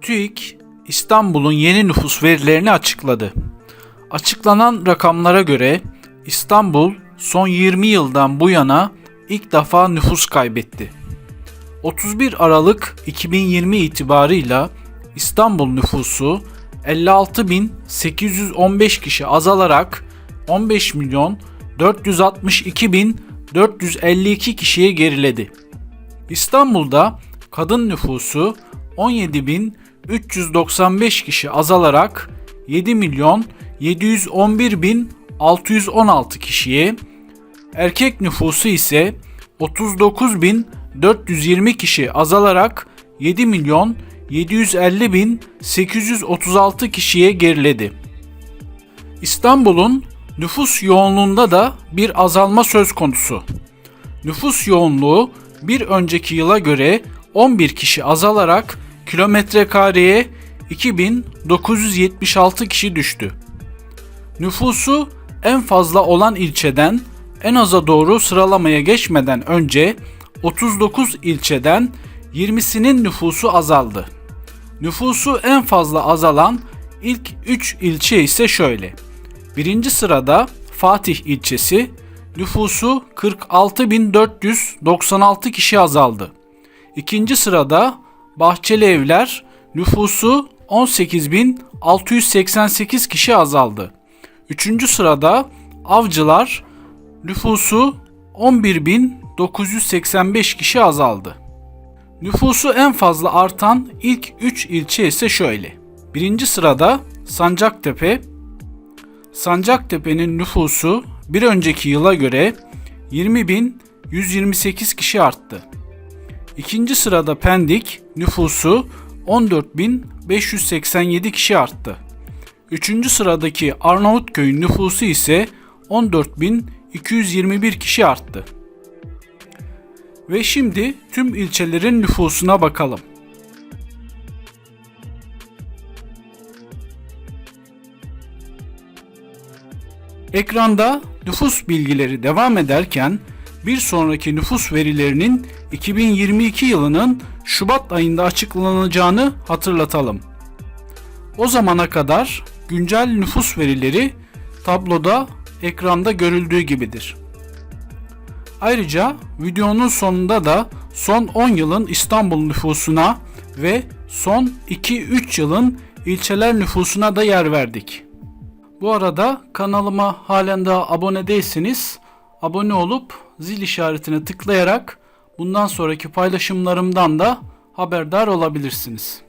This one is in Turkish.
TÜİK İstanbul'un yeni nüfus verilerini açıkladı. Açıklanan rakamlara göre İstanbul son 20 yıldan bu yana ilk defa nüfus kaybetti. 31 Aralık 2020 itibarıyla İstanbul nüfusu 56.815 kişi azalarak 15 milyon 462.452 kişiye geriledi. İstanbul'da kadın nüfusu 17.395 kişi azalarak 7 milyon 711.616 kişiye, erkek nüfusu ise 39.420 kişi azalarak 7 milyon 750.836 kişiye geriledi. İstanbul'un nüfus yoğunluğunda da bir azalma söz konusu. Nüfus yoğunluğu bir önceki yıla göre 11 kişi azalarak kilometre kareye 2976 kişi düştü. Nüfusu en fazla olan ilçeden en aza doğru sıralamaya geçmeden önce 39 ilçeden 20'sinin nüfusu azaldı. Nüfusu en fazla azalan ilk 3 ilçe ise şöyle. Birinci sırada Fatih ilçesi nüfusu 46.496 kişi azaldı. İkinci sırada Bahçeli Evler nüfusu 18.688 kişi azaldı. Üçüncü sırada Avcılar nüfusu 11.985 kişi azaldı. Nüfusu en fazla artan ilk 3 ilçe ise şöyle. Birinci sırada Sancaktepe. Sancaktepe'nin nüfusu bir önceki yıla göre 20.128 kişi arttı. İkinci sırada Pendik nüfusu 14.587 kişi arttı. Üçüncü sıradaki Arnavutköy'ün nüfusu ise 14.221 kişi arttı. Ve şimdi tüm ilçelerin nüfusuna bakalım. Ekranda nüfus bilgileri devam ederken bir sonraki nüfus verilerinin 2022 yılının Şubat ayında açıklanacağını hatırlatalım. O zamana kadar güncel nüfus verileri tabloda ekranda görüldüğü gibidir. Ayrıca videonun sonunda da son 10 yılın İstanbul nüfusuna ve son 2-3 yılın ilçeler nüfusuna da yer verdik. Bu arada kanalıma halen daha abone değilseniz abone olup zil işaretine tıklayarak bundan sonraki paylaşımlarımdan da haberdar olabilirsiniz.